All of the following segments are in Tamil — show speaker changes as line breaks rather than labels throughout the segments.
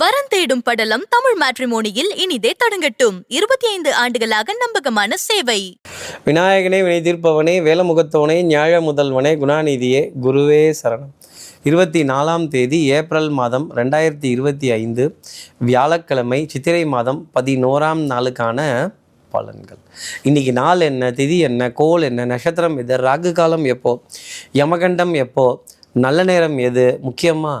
வரன் தேடும் படலம் தமிழ் மேட்ரிமோனியில் இனிதே தொடங்கட்டும். இருபத்தி ஐந்து ஆண்டுகளாக நம்பகமான சேவை.
விநாயகனே வினை தீர்ப்பவனே வேலமுகத்தவனே ஞாழ முதல்வனே குணாநிதியே குருவே சரணம். இருபத்தி நாலாம் தேதி ஏப்ரல் மாதம் ரெண்டாயிரத்தி இருபத்தி ஐந்து வியாழக்கிழமை சித்திரை மாதம் பதினோராம் நாளுக்கான பலன்கள். இன்னைக்கு நாள் என்ன திதி என்ன கோல் என்ன நட்சத்திரம் எது ராகு காலம் எப்போ யமகண்டம் எப்போ நல்ல நேரம் எது முக்கியமாக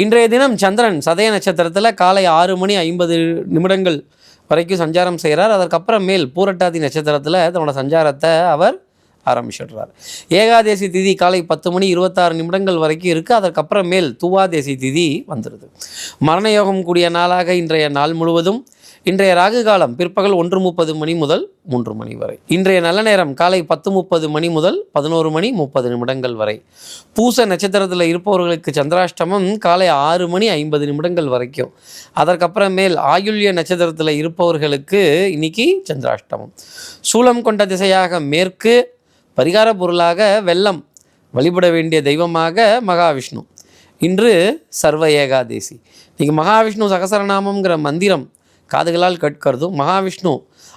இன்றைய தினம் சந்திரன் சதய நட்சத்திரத்தில் காலை ஆறு மணி ஐம்பது நிமிடங்கள் வரைக்கும் சஞ்சாரம் செய்கிறார். அதற்கப்புறம் மேல் பூரட்டாதி நட்சத்திரத்தில் தன்னோட சஞ்சாரத்தை அவர் ஆரம்பிச்சிடுறார். ஏகாதேசி திதி காலை பத்து மணி இருபத்தாறு நிமிடங்கள் வரைக்கும் இருக்குது அதற்கப்புறம் மேல் துவாதேசி திதி வந்துடுது. மரணயோகம் கூடிய நாளாக இன்றைய நாள் முழுவதும் இன்றைய ராகு காலம் பிற்பகல் ஒன்று முப்பது மணி முதல் மூன்று மணி வரை. இன்றைய நல்ல நேரம் காலை பத்து முப்பது மணி முதல் பதினோரு மணி முப்பது நிமிடங்கள் வரை. பூச நட்சத்திரத்தில் இருப்பவர்களுக்கு சந்திராஷ்டமம் காலை ஆறு மணி ஐம்பது நிமிடங்கள் வரைக்கும். அதற்கப்புறமேல் மேல் ஆயுள்ய நட்சத்திரத்தில் இருப்பவர்களுக்கு இன்னைக்கு சந்திராஷ்டமம். சூலம் கொண்ட திசையாக மேற்கு பரிகார பொருளாக வெள்ளம் வழிபட வேண்டிய தெய்வமாக மகாவிஷ்ணு. இன்று சர்வ ஏகாதேசி. இன்னைக்கு மகாவிஷ்ணு சகசரநாமங்கிற மந்திரம் காதுகளால் கேட்கிறதும் மகாவிஷ்ணு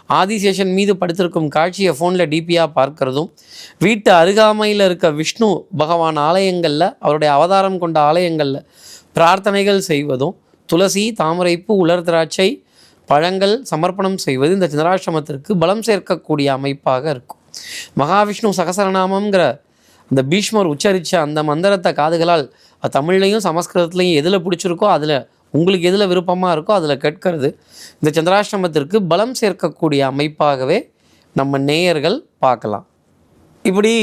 ஆதிசேஷன் மீது படுத்திருக்கும் காட்சியை ஃபோனில் டிபியாக பார்க்கறதும் வீட்டு அருகாமையில் இருக்க விஷ்ணு பகவான் ஆலயங்களில் அவருடைய அவதாரம் கொண்ட ஆலயங்களில் பிரார்த்தனைகள் செய்வதும் துளசி தாமரைப்பூ உலர் திராட்சை பழங்கள் சமர்ப்பணம் செய்வது இந்த சந்திராசிரமத்திற்கு பலம் சேர்க்கக்கூடிய அமைப்பாக இருக்கும். மகாவிஷ்ணு சகசரநாமங்கிற அந்த பீஷ்மர் உச்சரித்த அந்த மந்திரத்தை காதுகளால் தமிழ்லையும் சமஸ்கிருதத்துலையும் எதில் பிடிச்சிருக்கோ அதில் உங்களுக்கு எதில் விருப்பமாக இருக்கோ அதில் கேட்கறது. இந்த சந்திராஷ்டிரமத்திற்கு பலம் சேர்க்கக்கூடிய அமைப்பாகவே நம்ம நேயர்கள் பார்க்கலாம். இப்படி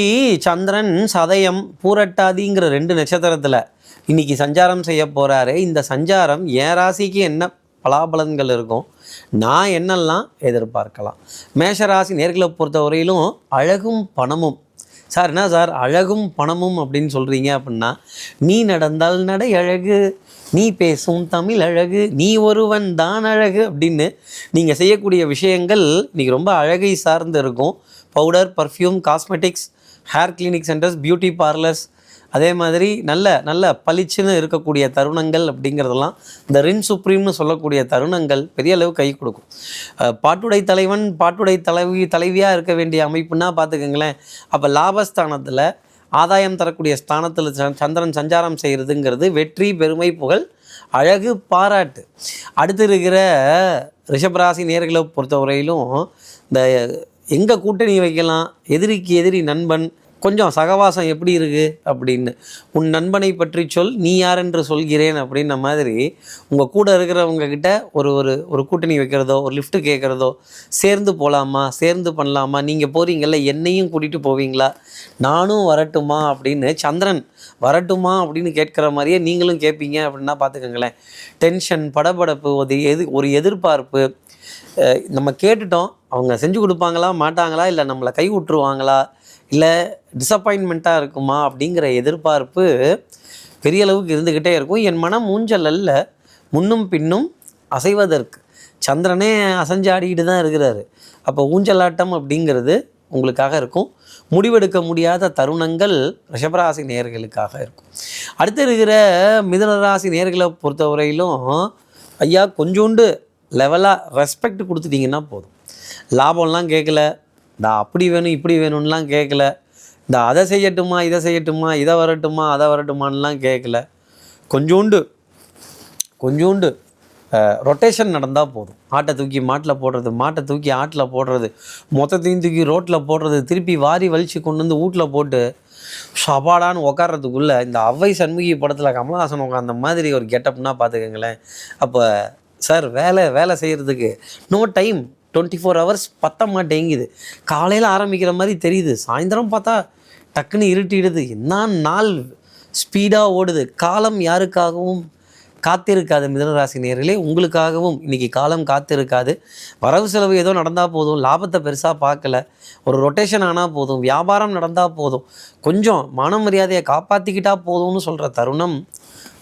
சந்திரன் சதயம் பூரட்டாதிங்கிற ரெண்டு நட்சத்திரத்தில் இன்னைக்கு சஞ்சாரம் செய்ய போகிறாரு இந்த சஞ்சாரம் என் ராசிக்கு என்ன பலாபலன்கள் இருக்கும்? நான் என்னெல்லாம் எதிர்பார்க்கலாம்? மேஷ ராசி நேர்களை பொறுத்தவரையிலும் அழகும் பணமும். சார் என்ன சார்? அழகும் பணமும் அப்படின்னு சொல்கிறீங்க அப்படின்னா நீ நடந்தால் நடை அழகு. நீ பேசும் தமிழ் அழகு நீ ஒருவன் தான் அழகு அப்படின்னு நீங்கள் செய்யக்கூடிய விஷயங்கள் இன்றைக்கி ரொம்ப அழகை சார்ந்து இருக்கும். Powder perfume cosmetics hair clinic centres beauty parlours அதே மாதிரி நல்ல நல்ல பளிச்சுன்னு இருக்கக்கூடிய தருணங்கள் அப்படிங்கிறதெல்லாம் இந்த ரின் சுப்ரீம்னு சொல்லக்கூடிய தருணங்கள் பெரிய அளவு கை கொடுக்கும். பாட்டுடை தலைவன் பாட்டுடை தலைவி தலைவியாக இருக்க வேண்டிய அமைப்புன்னா பார்த்துக்கோங்களேன் அப்போ லாபஸ்தானத்தில் ஆதாயம் தரக்கூடிய ஸ்தானத்தில் ச- சந்திரன் சஞ்சாரம் செய்கிறதுங்கிறது வெற்றி பெருமை புகழ் அழகு பாராட்டு. அடுத்து இருக்கிற ரிஷபராசி நேர்களை பொறுத்தவரையிலும் இந்த எங்கே கூட்டணி வைக்கலாம் எதிரிக்கு எதிரி நண்பன் கொஞ்சம் சகவாசம் எப்படி இருக்குது அப்படின்னு. உன் நண்பனை பற்றி சொல் நீ யார் என்று சொல்கிறேன் அப்படின்ன மாதிரி உங்கள் கூட இருக்கிறவங்கக்கிட்ட ஒரு ஒரு ஒரு கூட்டணி வைக்கிறதோ ஒரு லிஃப்ட்டு கேட்குறதோ சேர்ந்து போகலாமா சேர்ந்து பண்ணலாமா நீங்கள் போகிறீங்கல்ல என்னையும் கூட்டிகிட்டு போவீங்களா? நானும் வரட்டுமா அப்படின்னு சந்திரன் வரட்டுமா அப்படின்னு கேட்குற மாதிரியே நீங்களும் கேட்பீங்க அப்படின்னா பார்த்துக்கோங்களேன். டென்ஷன் படபடப்பு ஒரு எது ஒரு எதிர்பார்ப்பு நம்ம கேட்டுட்டோம் அவங்க செஞ்சு கொடுப்பாங்களா மாட்டாங்களா இல்லை நம்மளை கை விட்டுருவாங்களா இல்லை டிசப்பாயின்மெண்ட்டாக இருக்குமா அப்படிங்கிற எதிர்பார்ப்பு பெரிய அளவுக்கு இருந்துக்கிட்டே இருக்கும். என் மனம் ஊஞ்சல் அல்ல. முன்னும் பின்னும் அசைவதற்கு. சந்திரனே அசைஞ்சு ஆடிக்கிட்டு தான் இருக்கிறாரு. அப்போ ஊஞ்சலாட்டம் அப்படிங்கிறது உங்களுக்காக இருக்கும். முடிவெடுக்க முடியாத தருணங்கள் ரிஷபராசி நேர்களுக்காக இருக்கும். அடுத்து இருக்கிற மிதனராசி நேர்களை பொறுத்தவரையிலும் ஐயா கொஞ்சோண்டு லெவலாக ரெஸ்பெக்ட் கொடுத்துட்டிங்கன்னா போதும். லாபம்லாம் கேட்கல. இந்த அப்படி வேணும் இப்படி வேணும்லாம் கேட்கல இந்த அதை செய்யட்டுமா இதை செய்யட்டுமா இதை வரட்டுமா அதை வரட்டுமான்லாம் கேட்கல கொஞ்சோண்டு கொஞ்சோண்டு ரொட்டேஷன் நடந்தால் போதும். ஆட்டை தூக்கி மாட்டில் போடுறது மாட்டை தூக்கி ஆட்டில் போடுறது மொத்தத்தையும் தூக்கி ரோட்டில் போடுறது திருப்பி வாரி வலிச்சு கொண்டு வந்து வீட்டில் போட்டு சபாடான்னு உக்காடுறதுக்குள்ளே இந்த அவ்வை சண்முகி படத்தில் கமலஹாசன் உட்காந்த மாதிரி ஒரு கெட்டப்னா பார்த்துக்கங்களேன். அப்போ சார் வேலை வேலை செய்கிறதுக்கு no time twenty four hours பத்த மாட்டேங்குது. காலையில் ஆரம்பிக்கிற மாதிரி தெரியுது. சாயந்தரம் பார்த்தா டக்குன்னு இருட்டிடுது. என்ன நாள் ஸ்பீடாக ஓடுது. காலம் யாருக்காகவும் காத்திருக்காது மிதனராசி நேர்களே உங்களுக்காகவும் இன்னைக்கு காலம் காத்திருக்காது. வரவு செலவு ஏதோ நடந்தால் போதும். லாபத்தை பெருசாக பார்க்கல. ஒரு ரொட்டேஷன் ஆனால் போதும். வியாபாரம் நடந்தால் போதும். கொஞ்சம் மான மரியாதையை காப்பாற்றிக்கிட்டா போதும்னு சொல்கிற தருணம்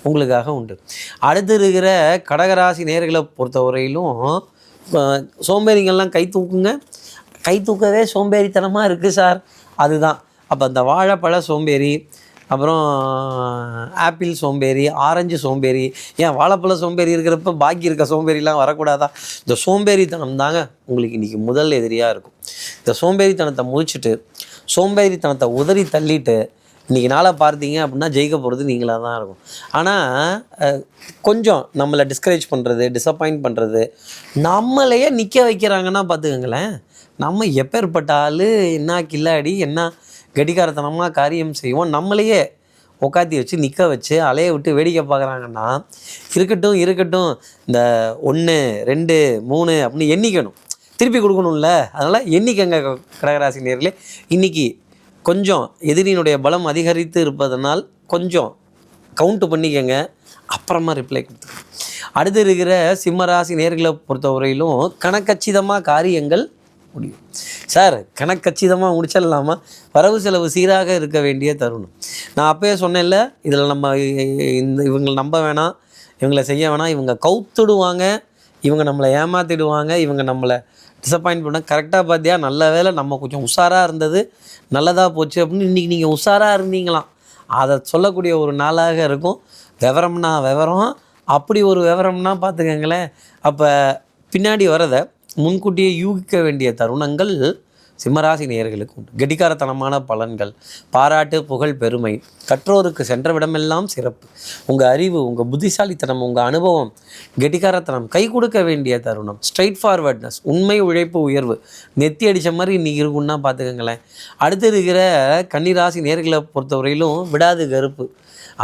உங்களுக்காக உண்டு. அடுத்து இருக்கிற கடகராசி நேர்களை பொறுத்தவரையிலும் சோம்பேறிங்கள்லாம் கை தூக்குங்க. கை தூக்கவே சோம்பேறித்தனமாக இருக்குது சார். அதுதான். அப்போ அந்த வாழைப்பழ சோம்பேறி அப்புறம் ஆப்பிள் சோம்பேறி ஆரஞ்சு சோம்பேறி ஏன் வாழைப்பழ சோம்பேறி இருக்கிறப்ப பாக்கி இருக்க சோம்பேறிலாம் வரக்கூடாதா? இந்த சோம்பேறித்தனம் தாங்க உங்களுக்கு இன்றைக்கி முதல் எதிரியாக இருக்கும். இந்த சோம்பேறித்தனத்தை முடிச்சுட்டு சோம்பேறித்தனத்தை உதறி தள்ளிட்டு இன்றைக்கி நாளாக பார்த்தீங்க அப்படின்னா ஜெயிக்க போகிறது நீங்களாக தான் இருக்கும். ஆனால் கொஞ்சம் நம்மளை டிஸ்கரேஜ் பண்ணுறது டிசப்பாயிண்ட் பண்ணுறது நம்மளையே நிற்க வைக்கிறாங்கன்னா பார்த்துக்கங்களேன் நம்ம எப்பேற்பட்ட ஆள் என்ன கில்லாடி என்ன கடிகாரத்தனமாக காரியம் செய்வோம் நம்மளையே உட்காத்தி வச்சு நிற்க வச்சு அலைய விட்டு வேடிக்கை பார்க்குறாங்கன்னா இருக்கட்டும் இருக்கட்டும் இந்த ஒன்று ரெண்டு மூணு அப்படின்னு எண்ணிக்கணும். திருப்பி கொடுக்கணும்ல. அதனால் எண்ணிக்கங்க கடகராசி நேரில் இன்றைக்கி கொஞ்சம் எதிரியினுடைய பலம் அதிகரித்து இருப்பதனால் கொஞ்சம் கவுண்ட் பண்ணிக்கங்க. அப்புறமா ரிப்ளை கொடுத்துருங்க. அடுத்து இருக்கிற சிம்மராசி நேர்களை பொறுத்தவரையிலும் கணக்கச்சிதமாக காரியங்கள் முடியும். சார் கணக்கச்சிதமாக முடிச்சிடலாமா? வரவு செலவு சீராக இருக்க வேண்டிய தருணம். நான் அப்போயே சொன்னேன்ல இதில் நம்ம இந்த இவங்களை நம்ப வேணாம் இவங்களை செய்ய வேணாம் இவங்க கவுத்துடுவாங்க இவங்க நம்மளை ஏமாத்திடுவாங்க இவங்க நம்மளை டிசப்பாயின்ட் பண்ண கரெக்டாக பார்த்தியா நல்ல வேலை நம்ம கொஞ்சம் உஷாராக இருந்தது நல்லதாக போச்சு அப்படின்னு இன்றைக்கி நீங்கள் உஷாராக இருந்தீங்களாம். அதை சொல்லக்கூடிய ஒரு நாளாக இருக்கும். விவரம்னா விவரம். அப்படி ஒரு விவரம்னா பார்த்துக்கங்களேன் அப்போ பின்னாடி வரதை முன்கூட்டியே யூகிக்க வேண்டிய தருணங்கள் சிம்மராசி நேயர்களுக்கு உண்டு. கெடிகாரத்தனமான பலன்கள் பாராட்டு புகழ் பெருமை கற்றோருக்கு சென்ற விடமெல்லாம் சிறப்பு. உங்கள் அறிவு உங்கள் புத்திசாலித்தனம் உங்கள் அனுபவம் கெட்டிக்காரத்தனம் கை கொடுக்க வேண்டிய தருணம் ஸ்ட்ரைட் ஃபார்வர்ட்னஸ் உண்மை உழைப்பு உயர்வு நெத்தி அடித்த மாதிரி இன்றைக்கி இருக்குன்னா பார்த்துக்கங்களேன் அடுத்து இருக்கிற கன்னிராசி நேர்களை பொறுத்தவரையிலும் விடாது கருப்பு.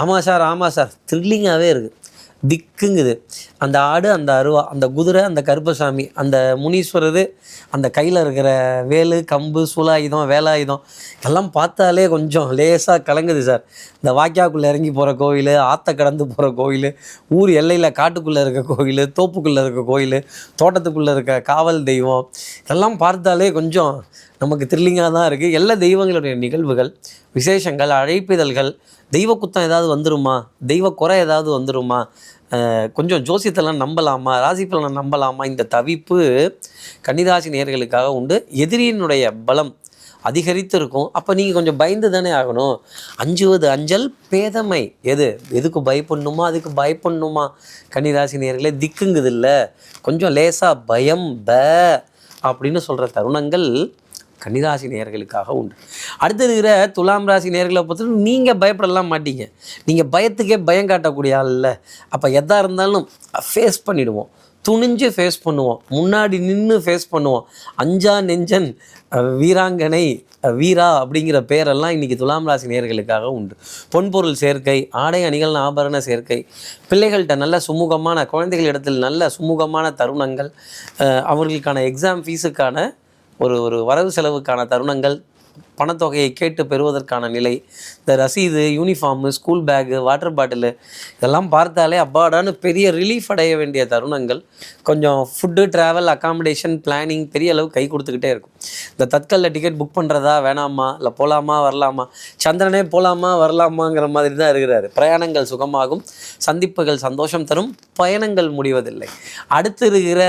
ஆமாம் சார் ஆமாம் சார் த்ரில்லிங்காகவே இருக்குது திக்குங்குது. அந்த ஆடு அந்த அருவா அந்த குதிரை அந்த கருப்பசாமி அந்த முனீஸ்வரர் அந்த கையில் இருக்கிற வேலு கம்பு சூலாயுதம் வேலாயுதம் எல்லாம் பார்த்தாலே கொஞ்சம் லேசாக கலங்குது சார். இந்த வாய்க்காக்குள்ளே இறங்கி போகிற கோயில் ஆற்ற கடந்து போகிற கோயில் ஊர் எல்லையில் காட்டுக்குள்ளே இருக்க கோயில் தோப்புக்குள்ளே இருக்க கோயில் தோட்டத்துக்குள்ளே இருக்க காவல் தெய்வம் இதெல்லாம் பார்த்தாலே கொஞ்சம் நமக்கு த்ரில்லிங்காக தான் இருக்குது எல்லா தெய்வங்களுடைய நிகழ்வுகள் விசேஷங்கள் அழைப்பிதழ்கள் தெய்வ குத்தம் ஏதாவது வந்துருமா? தெய்வ குறை ஏதாவது வந்துருமா? கொஞ்சம் ஜோசியத்தெல்லாம் நம்பலாமா? ராசி பலனை நம்பலாமா? இந்த தவிப்பு கன்னிராசி நேர்களுக்காக உண்டு. எதிரியினுடைய பலம் அதிகரித்து இருக்கும் அப்போ நீங்கள் கொஞ்சம் பயந்து தானே ஆகணும். அஞ்சுவது அஞ்சல் பேதமை. எது? எதுக்கு பயப்படணுமா? அதுக்கு பயப்படணுமா? கன்னிராசி நேயர்களே திக்குங்குது இல்லை கொஞ்சம் லேசாக பயம் ப அப்படின்னு சொல்கிற தருணங்கள் கன்னிராசி நேர்களுக்காக உண்டு. அடுத்து இருக்கிற துலாம் ராசி நேர்களை பொறுத்த நீங்கள் பயப்படலாம் மாட்டீங்க. நீங்கள் பயத்துக்கே பயம் காட்டக்கூடிய ஆள் இல்லை. அப்போ எதாக இருந்தாலும் ஃபேஸ் பண்ணிவிடுவோம் துணிஞ்சு ஃபேஸ் பண்ணுவோம். முன்னாடி நின்று ஃபேஸ் பண்ணுவோம். அஞ்சா நெஞ்சன் வீராங்கனை வீரா அப்படிங்கிற பேரெல்லாம் இன்றைக்கி துலாம் ராசி நேர்களுக்காக உண்டு. பொன்பொருள் சேர்க்கை ஆடை அணிகள் ஆபரண சேர்க்கை பிள்ளைகள்கிட்ட நல்ல சுமூகமான குழந்தைகளிடத்தில் நல்ல சுமூகமான தருணங்கள் அவர்களுக்கான எக்ஸாம் ஃபீஸுக்கான ஒரு ஒரு வரவு செலவுக்கான தருணங்கள் பணத்தொகையை கேட்டு பெறுவதற்கான நிலை. இந்த ரசீது uniform school bag water bottle இதெல்லாம் பார்த்தாலே அப்பாடான்னு பெரிய ரிலீஃப் அடைய வேண்டிய தருணங்கள். கொஞ்சம் ஃபுட்டு ட்ராவல் அக்காமடேஷன் பிளானிங் பெரிய அளவு கை கொடுத்துக்கிட்டே இருக்கும். இந்த தட்கலில் டிக்கெட் புக் பண்ணுறதா வேணாமா? இல்லை போகலாமா வரலாமா? சந்திரனே போகலாமா வரலாமாங்கிற மாதிரி தான் இருக்கிறாரு. பிரயாணங்கள் சுகமாகும். சந்திப்புகள் சந்தோஷம் தரும். பயணங்கள் முடிவதில்லை. அடுத்து இருக்கிற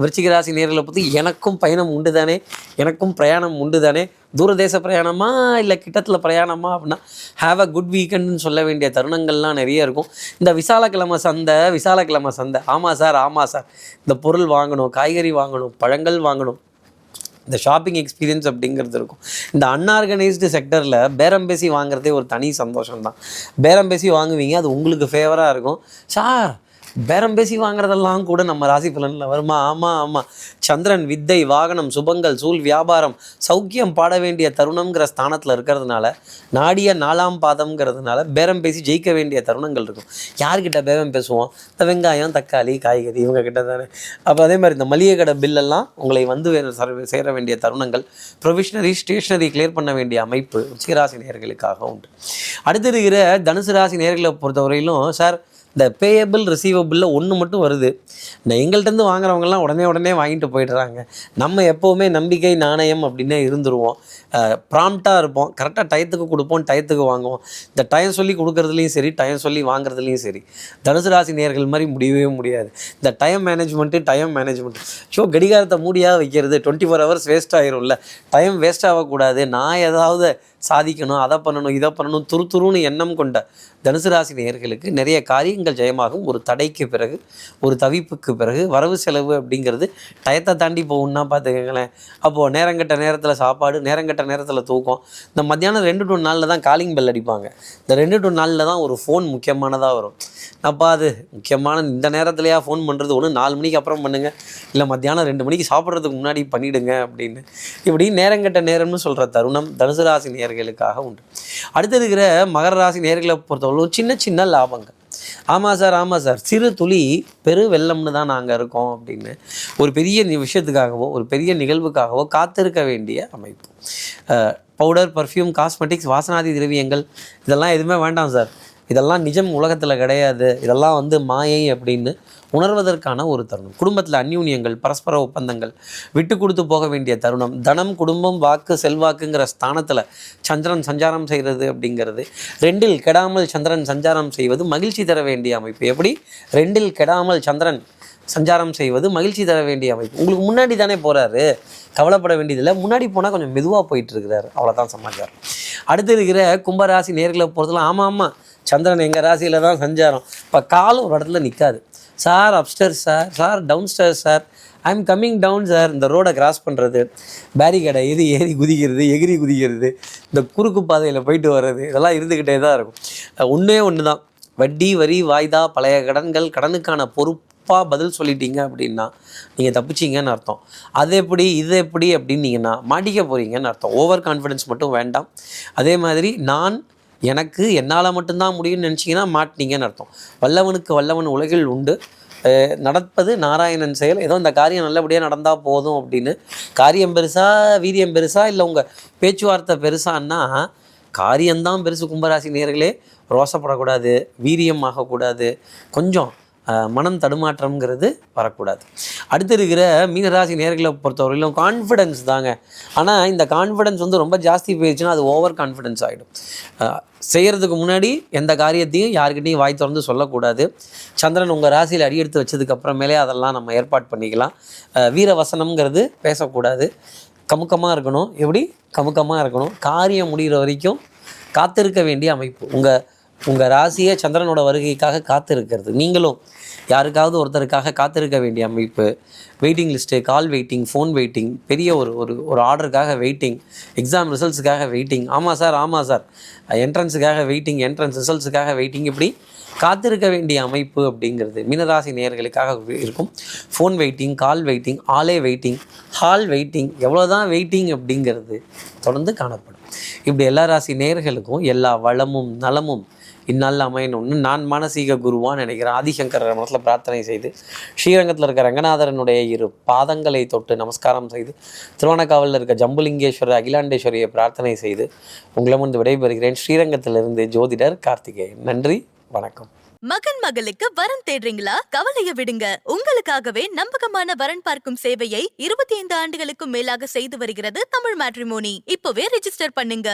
விருச்சிக ராசி நேர்களை பற்றி எனக்கும் பயணம் உண்டு தானே எனக்கும் பிரயாணம் உண்டு தானே தூரதேச பிரயாணமா இல்லை கிட்டத்தில் பிரயாணமா அப்படின்னா ஹாவ் அ குட் வீக்கெண்டுன்னு சொல்ல வேண்டிய தருணங்கள்லாம் நிறைய இருக்கும். இந்த விசாலக்கிழமை சந்தை விசாலக்கிழமை சந்தை. ஆமாம் சார் ஆமாம் சார். இந்த பொருள் வாங்கணும் காய்கறி வாங்கணும் பழங்கள் வாங்கணும். இந்த ஷாப்பிங் எக்ஸ்பீரியன்ஸ் அப்படிங்கிறது இருக்கும். இந்த அன்ஆர்கனைஸ்டு செக்டரில் பேரம் பேசி வாங்குறதே ஒரு தனி சந்தோஷம் தான் பேரம் பேசி வாங்குவீங்க அது உங்களுக்கு ஃபேவராக இருக்கும். சார் பேரம் பேசி வாங்குறதெல்லாம் கூட நம்ம ராசி பலனில் வருமா? ஆமாம் ஆமாம் சந்திரன் வித்தை வாகனம் சுபங்கள் சூழ் வியாபாரம் சௌக்கியம் பாட வேண்டிய தருணம்ங்கிற ஸ்தானத்தில் இருக்கிறதுனால நாடிய நாலாம் பாதம்ங்கிறதுனால பேரம் பேசி ஜெயிக்க வேண்டிய தருணங்கள் இருக்கும். யார்கிட்ட பேரம் பேசுவோம்? இந்த வெங்காயம் தக்காளி காய்கறி இவங்க கிட்ட தானே. அப்போ அதே மாதிரி இந்த மளிகை கடை பில்லெல்லாம் உங்களை வந்து சேர வேண்டிய தருணங்கள். ப்ரொவிஷனரி ஸ்டேஷனரி கிளியர் பண்ண வேண்டிய அமைப்பு உச்சிகராசி நேர்களுக்காக உண்டு. அடுத்து இருக்கிற தனுசு ராசி நேர்களை பொறுத்தவரையிலும் சார் இந்த பேயபிள் ரிசீவபிளில் ஒன்று மட்டும் வருது. நான் எங்கள்கிட்டருந்து வாங்குறவங்கலாம் உடனே உடனே வாங்கிட்டு போயிடுறாங்க. நம்ம எப்போவுமே நம்பிக்கை நாணயம் அப்படின்னே இருந்துருவோம். ப்ராம்ப்டாக இருப்போம். கரெக்டாக டயத்துக்கு கொடுப்போம் டயத்துக்கு வாங்குவோம். இந்த டைம் சொல்லி கொடுக்குறதுலையும் சரி டைம் சொல்லி வாங்குறதுலையும் சரி. தனுசு ராசி நேர்கள் மாதிரி முடியவே முடியாது. இந்த time management time management so கடிகாரத்தை மூடியாக வைக்கிறது டுவெண்ட்டி ஃபோர் ஹவர்ஸ் வேஸ்ட் ஆயிரும்ல. டைம் வேஸ்ட் ஆகக்கூடாது. நான் ஏதாவது சாதிக்கணும் அதை பண்ணணும் இதை பண்ணணும் துரு துருன்னு எண்ணம் கொண்ட தனுசு ராசி நேர்களுக்கு நிறைய காரியங்கள் ஜெயமாகும். ஒரு தடைக்கு பிறகு ஒரு தவிப்புக்கு பிறகு வரவு செலவு அப்படிங்கிறது டயத்தை தாண்டி போகும்னா பார்த்துக்கங்களேன். அப்போது நேரங்கட்ட நேரத்தில் சாப்பாடு நேரங்கட்ட நேரத்தில் தூக்கம். இந்த மத்தியானம் ரெண்டு டு நாளில் தான் காலிங் பெல் அடிப்பாங்க. இந்த ரெண்டு டு நாளில் தான் ஒரு ஃபோன் முக்கியமானதாக வரும். அப்பா அது முக்கியமான இந்த நேரத்துலையா ஃபோன் பண்ணுறது ஒன்று நாலு மணிக்கு அப்புறம் பண்ணுங்கள் இல்லை மத்தியானம் ரெண்டு மணிக்கு சாப்பிட்றதுக்கு முன்னாடி பண்ணிவிடுங்க அப்படின்னு. இப்படி நேரங்கட்ட நேரம்னு சொல்கிற தருணம் தனுசு ராசி நேர்களுக்காக உண்டு. அடுத்து இருக்கிற மகர ராசி நேர்களை பொறுத்தவரைக்கும் சின்ன சின்ன லாபங்கள். ஆமாம் சார் ஆமாம் சார். சிறு துளி பெரு வெள்ளம்னு தான் நாங்கள் இருக்கோம் அப்படின்னு. ஒரு பெரிய விஷயத்துக்காகவோ ஒரு பெரிய நிகழ்வுக்காகவோ காத்திருக்க வேண்டிய அமைப்பு. பவுடர் பர்ஃப்யூம் காஸ்மெட்டிக்ஸ் வாசனாதி திரவியங்கள் இதெல்லாம் எதுவுமே வேண்டாம் சார். இதெல்லாம் நிஜம் உலகத்தில் கிடையாது. இதெல்லாம் வந்து மாயை அப்படின்னு உணர்வதற்கான ஒரு தருணம். குடும்பத்தில் அந்யூன்யங்கள் பரஸ்பர ஒப்பந்தங்கள் விட்டு கொடுத்து போக வேண்டிய தருணம் தனம் குடும்பம் வாக்கு செல்வாக்குங்கிற ஸ்தானத்தில் சந்திரன் சஞ்சாரம் செய்கிறது அப்படிங்கிறது. ரெண்டில் கெடாமல் சந்திரன் சஞ்சாரம் செய்வது மகிழ்ச்சி தர வேண்டிய அமைப்பு. எப்படி? ரெண்டில் கெடாமல் சந்திரன் சஞ்சாரம் செய்வது மகிழ்ச்சி தர வேண்டிய அமைப்பு. உங்களுக்கு முன்னாடி தானே போகிறாரு கவலைப்பட வேண்டியதில்லை. முன்னாடி போனால் கொஞ்சம் மெதுவாக போயிட்டு இருக்கிறாரு. அவ்வளோதான் சமாச்சாரம். அடுத்து இருக்கிற கும்பராசி நேர்களை பொறுத்தலாம் ஆமாம் ஆமாம் சந்திரன் எங்கள் ராசியில் தான் சஞ்சாரம். இப்போ காலம் ஒரு இடத்துல நிற்காது sir upstair sir sir downstair sir I am coming down sir இந்த ரோடை கிராஸ் பண்ணுறது பேரிகேடை எது ஏறி குதிக்கிறது எகிரி குதிக்கிறது இந்த குறுக்கு பாதையில் போயிட்டு வர்றது இதெல்லாம் இருந்துக்கிட்டே தான் இருக்கும். ஒன்றே ஒன்று தான் வட்டி வரி வாய்தா பழைய கடன்கள் கடனுக்கான பொறுப்பாக பதில் சொல்லிட்டீங்க அப்படின்னா நீங்கள் தப்பிச்சீங்கன்னு அர்த்தம். அது எப்படி இது எப்படி அப்படின்னீங்கன்னா மாட்டிக்க போகிறீங்கன்னு அர்த்தம். ஓவர் கான்ஃபிடன்ஸ் மட்டும் வேண்டாம். அதே மாதிரி நான் எனக்கு என்னால் மட்டும்தான் முடியும்னு நினச்சிங்கன்னா மாட்டினீங்கன்னு அர்த்தம். வல்லவனுக்கு வல்லவன் உலகில் உண்டு. நடப்பது நாராயணன் செயல். ஏதோ இந்த காரியம் நல்லபடியாக நடந்தால் போதும் அப்படின்னு. காரியம் பெருசா வீரியம் பெருசா இல்லை உங்கள் பேச்சுவார்த்தை பெருசான்னா காரியம்தான் பெருசு கும்பராசி நேர்களே. ரோசப்படக்கூடாது வீரியம் ஆகக்கூடாது. கொஞ்சம் மனம் தடுமாற்றம்ங்கிறது வரக்கூடாது. அடுத்து இருக்கிற மீனராசி நேர்களை பொறுத்தவரையிலும் கான்ஃபிடன்ஸ் தாங்க. ஆனால் இந்த கான்ஃபிடென்ஸ் வந்து ரொம்ப ஜாஸ்தி போயிடுச்சுன்னா அது ஓவர் கான்ஃபிடென்ஸ் ஆகிடும் செய்கிறதுக்கு முன்னாடி எந்த காரியத்தையும் யாருக்கிட்டையும் வாய் திறந்து சொல்லக்கூடாது. சந்திரன் உங்கள் ராசியில் அடியெடுத்து வச்சதுக்கு அப்புறமேலே அதெல்லாம் நம்ம ஏற்பாடு பண்ணிக்கலாம். வீர வசனம்ங்கிறது பேசக்கூடாது. கமுக்கமாக இருக்கணும். எப்படி? கமுக்கமாக இருக்கணும். காரியம் முடிகிற வரைக்கும் காத்திருக்க வேண்டிய அமைப்பு. உங்கள் உங்கள் ராசியை சந்திரனோட வருகைக்காக காத்திருக்கிறது. நீங்களும் யாருக்காவது ஒருத்தருக்காக காத்திருக்க வேண்டிய அமைப்பு waiting list call waiting phone waiting பெரிய ஒரு ஒரு ஒரு ஆர்டருக்காக வெயிட்டிங் எக்ஸாம் ரிசல்ட்ஸுக்காக வெயிட்டிங் ஆமாம் சார் ஆமாம் சார். என்ட்ரன்ஸுக்காக வெயிட்டிங் என்ட்ரன்ஸ் ரிசல்ட்ஸுக்காக வெயிட்டிங் இப்படி காத்திருக்க வேண்டிய அமைப்பு அப்படிங்கிறது மீனராசி நேயர்களுக்காக இருக்கும். ஃபோன் வெயிட்டிங் கால் வெயிட்டிங் ஆலே வெயிட்டிங் ஹால் வெயிட்டிங் எவ்வளோதான் வெயிட்டிங் அப்படிங்கிறது தொடர்ந்து காணப்படும். இப்படி எல்லா ராசி நேர்களுக்கும் எல்லா வளமும் நலமும் இந்நாளில் அமையணும்னு நான் மானசீக குருவான்னு நினைக்கிறேன். ஆதிசங்கர மனத்தில் பிரார்த்தனை செய்து ஸ்ரீரங்கத்தில் இருக்க ரங்கநாதரனுடைய இரு பாதங்களை தொட்டு நமஸ்காரம் செய்து திருவானக்காவலில் இருக்க ஜம்புலிங்கேஸ்வரர் அகிலாண்டேஸ்வரியை பிரார்த்தனை செய்து உங்களை முன்பு விடைபெறுகிறேன். ஸ்ரீரங்கத்திலிருந்து ஜோதிடர் கார்த்திகேயன். நன்றி வணக்கம்.
மகன் மகளுக்கு வரன் தேடுறீங்களா? கவலைய விடுங்க. உங்களுக்காகவே நம்பகமான வரன் பார்க்கும் சேவையை இருபத்தி ஐந்து ஆண்டுகளுக்கும் மேலாக செய்து வருகிறது தமிழ் மேட்ரிமோனி. இப்பவே ரிஜிஸ்டர் பண்ணுங்க.